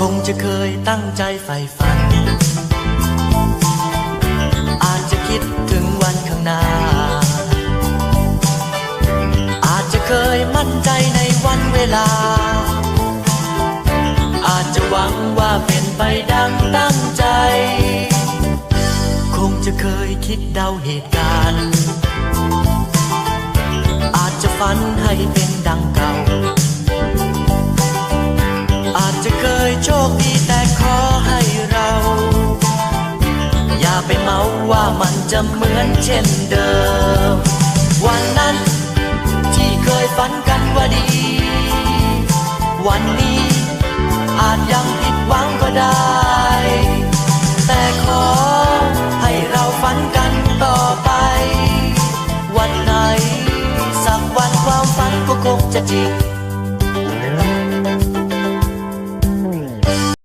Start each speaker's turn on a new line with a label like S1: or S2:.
S1: คงจะเคยตั้งใจใฝ่ฝัน อาจจะคิดถึงวันข้างหน้า อาจจะเคยมั่นใจในวันเวลา อาจจะหวังว่าเป็นไปดังตั้งใจ คงจะเคยคิดเดาเหตุการณ์ อาจจะฝันให้เป็นดังเก่า คดีแต่ขอให้เรา อย่าไปเมาว่ามันจะเหมือนเช่นเดิม วันนั้นที่เคยฝันกันว่าดี วันนี้อาจยังผิดหวังก็ได้ แต่ขอให้เราฝันกันต่อไป วันไหน สักวันความฝันก็คงจะจริง